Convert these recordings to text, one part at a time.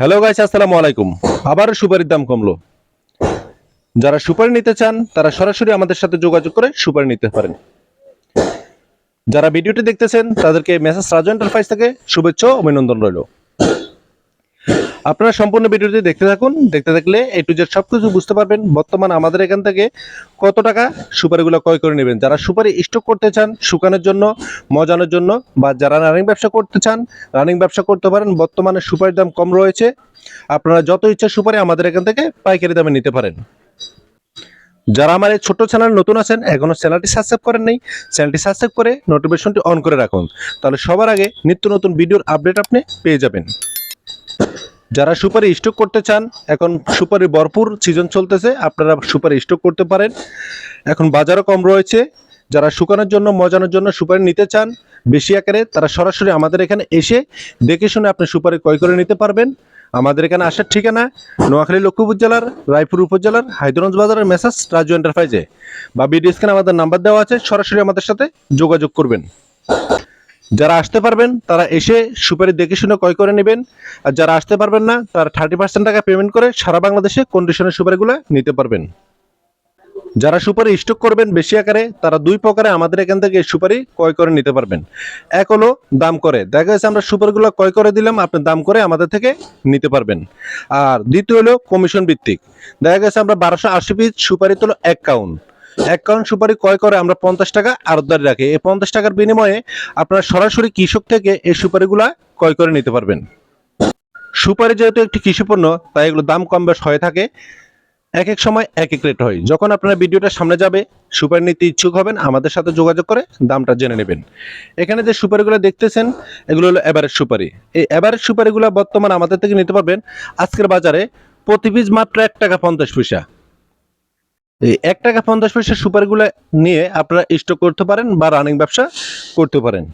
Hello guys আসসালামু আলাইকুম। আবারও সুপারির দাম কমলো। যারা সুপারি নিতে চান, তারা সরাসরি আমাদের সাথে যোগাযোগ করে সুপারি নিতে পারেন। যারা ভিডিওটি দেখতেছেন, তাদেরকে মেসেজ রাজু এন্টারপ্রাইজ থেকে শুভেচ্ছা অভিনন্দন রইল। আপনারা সম্পূর্ণ ভিডিওটি দেখতে থাকুন। দেখতে থাকলে এ টু জেড সবকিছু বুঝতে পারবেন। বর্তমান আমাদের এখান থেকে কত টাকা সুপারিগুলো ক্রয় করে নেবেন? যারা সুপারি স্টক করতে চান, শুকানোর জন্য, মজানোর জন্য বা যারা রানিং ব্যবসা করতে চান রানিং ব্যবসা করতে পারেন, বর্তমানে সুপারির দাম কম রয়েছে। আপনারা যত ইচ্ছা সুপারি আমাদের এখান থেকে পাইকারি দামে নিতে পারেন। যারা আমার এই ছোট চ্যানেল নতুন আছেন, এখনও চ্যানেলটি সাবস্ক্রাইব করেন নাই চ্যানেলটি সাবস্ক্রাইব করে নোটিফিকেশনটি অন করে রাখুন। তাহলে সবার আগে নিত্য নতুন ভিডিওর আপডেট আপনি পেয়ে যাবেন। যারা সুপারি স্টক করতে চান, এখন সুপারি ভরপুর সিজন চলতেছে, আপনারা সুপারি স্টক করতে পারেন। এখন বাজারও কম রয়েছে। যারা শুকানোর জন্য, মজানোর জন্য সুপারি নিতে চান, বেশি আকারে, তারা সরাসরি আমাদের এখানে এসে দেখে শুনে আপনি সুপারি ক্রয় করে নিতে পারবেন। আমাদের এখানে আসার ঠিকানা নোয়াখালী লক্ষ্মীপুর জেলার, রায়পুর উপজেলার হায়দ্রগঞ্জ বাজারের মেসাজ রাজু এন্টারপ্রাইজে বা স্ক্যানে আমাদের নাম্বার দেওয়া আছে, সরাসরি আমাদের সাথে যোগাযোগ করবেন। যারা আসতে পারবেন, তারা এসে সুপারি দেখে শুনে ক্রয় করে নেবেন। আর যারা আসতে পারবেন না, তারা থার্টি পার্সেন্ট টাকা পেমেন্ট করে সারা বাংলাদেশে কন্ডিশনের সুপারিগুলো নিতে পারবেন। যারা সুপারি স্টক করবেন বেশি আকারে, তারা দুই প্রকারে আমাদের এখান থেকে সুপারি ক্রয় করে নিতে পারবেন। এক হলো দাম করে। দেখা যাচ্ছে আমরা সুপারিগুলো ক্রয় করে দিলাম, আপনি দাম করে আমাদের থেকে নিতে পারবেন। আর দ্বিতীয় হলো কমিশন ভিত্তিক। দেখা গেছে আমরা বারোশো আশি পিস সুপারি তোলো এক কাউন্ট এক কাউন্ট সুপারি ক্রয় করে আমরা পঞ্চাশ টাকা আরতদারি রাখি। এই পঞ্চাশ টাকার বিনিময়ে আপনারা সরাসরি কৃষক থেকে এই সুপারিগুলা ক্রয় করে নিতে পারবেন। সুপারি যেহেতু একটি কৃষি পণ্য তাই এগুলো দাম কম বেশ হয়ে থাকে। এক এক সময় এক এক রেট হয়। যখন আপনারা ভিডিওটা সামনে যাবে, সুপারি নিতে ইচ্ছুক হবেন, আমাদের সাথে যোগাযোগ করে দামটা জেনে নেবেন। এখানে যে সুপারিগুলো দেখতেছেন, এগুলো হলো এভারেজ সুপারি। এই এভারেজ সুপারিগুলো বর্তমান আমাদের থেকে নিতে পারবেন। আজকের বাজারে প্রতি পিস মাত্র এক টাকা পঞ্চাশ পয়সা। এক টাকা পঞ্চাশ পয়সা সুপারিগুলো নিয়ে আপনারা স্টক করতে পারেন বা রানিং ব্যবসা করতে পারেন।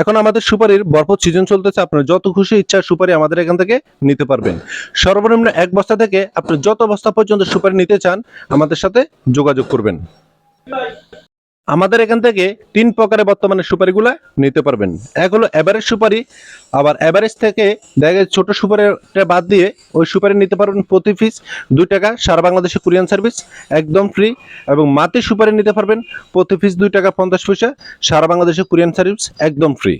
এখন আমাদের সুপারির ভরপুর সিজন চলতেছে, আপনার যত খুশি ইচ্ছা সুপারি আমাদের এখান থেকে নিতে পারবেন। সর্বনিম্ন এক বস্তা থেকে আপনি যত বস্তা পর্যন্ত সুপারি নিতে চান, আমাদের সাথে যোগাযোগ করবেন। আমাদের এখান থেকে তিন প্রকারে বর্তমানে সুপারিগুলা নিতে পারবেন। এক হলো এভারেজ সুপারি আবার অ্যাভারেজ থেকে দেখা যায় ছোট সুপারিটা বাদ দিয়ে ওই সুপারি নিতে পারবেন প্রতি পিস দুই টাকা, সারা বাংলাদেশে কুরিয়ান সার্ভিস একদম ফ্রি এবং মাটি সুপারি নিতে পারবেন প্রতি পিস দুই টাকা পঞ্চাশ পয়সা, সারা বাংলাদেশে কুরিয়ান সার্ভিস একদম ফ্রি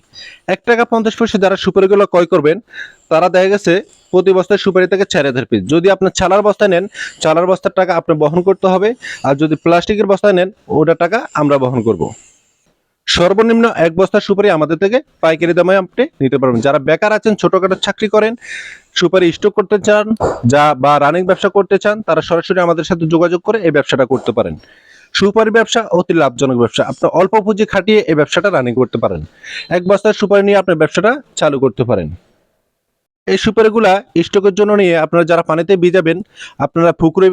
এক টাকা পঞ্চাশ পয়সা যারা সুপারিগুলো ক্রয় করবেন, তারা দেখা গেছে প্রতি বস্তায় সুপারি থেকে চার হাজার পিস যদি আপনার চালার বস্তায় নেন, চালার বস্তার টাকা আপনি বহন করতে হবে, আর যদি প্লাস্টিকের বস্তায় নেন, ওটা টাকা আমরা বহন করব। সর্বনিম্ন এক বস্তা সুপারি আমাদের থেকে পাইকারি দামে আপনি নিতে পারবেন। যারা বেকার আছেন, ছোটখাটো চাকরি করেন, সুপারি স্টক করতে চান, যা বা রানিং ব্যবসা করতে চান, তারা সরাসরি আমাদের সাথে যোগাযোগ করে এই ব্যবসাটা করতে পারেন। সুপারি ব্যবসা অতি লাভজনক ব্যবসা। আপনি অল্প পুঁজি খাটিয়ে এই ব্যবসাটা রানিং করতে পারেন। এক বস্তার সুপারি নিয়ে আপনার ব্যবসাটা চালু করতে পারেন। এই সুপারিগুলা স্টকের জন্য নিয়ে আপনারা যারা পানিতে ভিজাবেন, আপনারা পুকুরে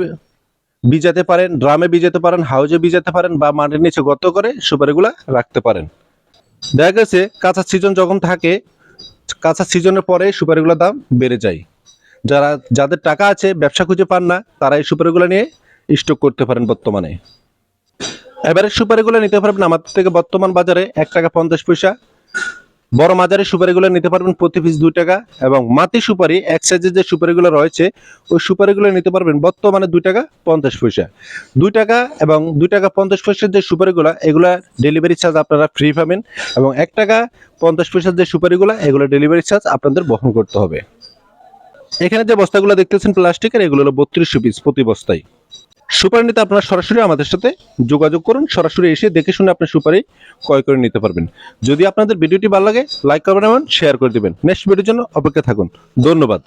ভিজাতে পারেন, ড্রামে ভিজাতে পারেন, হাউজে ভিজাতে পারেন বা মাটির নিচে গর্ত করে সুপারিগুলা রাখতে পারেন। দেখা গেছে, কাঁচা সিজন যখন থাকে, কাঁচা সিজনের পরে সুপারিগুলোর দাম বেড়ে যায়। যারা, যাদের টাকা আছে, ব্যবসা খুঁজে পান না, তারা এই সুপারিগুলো নিয়ে স্টক করতে পারেন বর্তমানে। এবারে সুপারিগুলো নিতে পারবেন আমাদের থেকে বর্তমান বাজারে এক টাকা পঞ্চাশ পয়সা বড় মাঝারি সুপারিগুলো নিতে পারবেন প্রতি পিস দুই টাকা এবং মাটি সুপারি, এক সাইজের যে সুপারিগুলো রয়েছে, ওই সুপারিগুলো নিতে পারবেন বর্তমানে দুই টাকা পঞ্চাশ পয়সা। দুই টাকা এবং দুই টাকা পঞ্চাশ পয়সার যে সুপারিগুলো, এগুলো ডেলিভারি চার্জ আপনারা ফ্রি পাবেন এবং এক টাকা পঞ্চাশ পয়সার যে সুপারিগুলো, এগুলো ডেলিভারি চার্জ আপনাদের বহন করতে হবে। এখানে যে বস্তাগুলো দেখতেছেন প্লাস্টিকের, এগুলো হলো বত্রিশশো পিস প্রতি বস্তায়। সুপারি নিতে আপনারা সরাসরি আমাদের সাথে যোগাযোগ করুন। সরাসরি এসে দেখে শুনে আপনি সুপারি ক্রয় করে নিতে পারবেন। যদি আপনাদের ভিডিওটি ভালো লাগে লাইক করবেন এবং শেয়ার করে দিবেন। নেক্সট ভিডিওর জন্য অপেক্ষা থাকুন। ধন্যবাদ।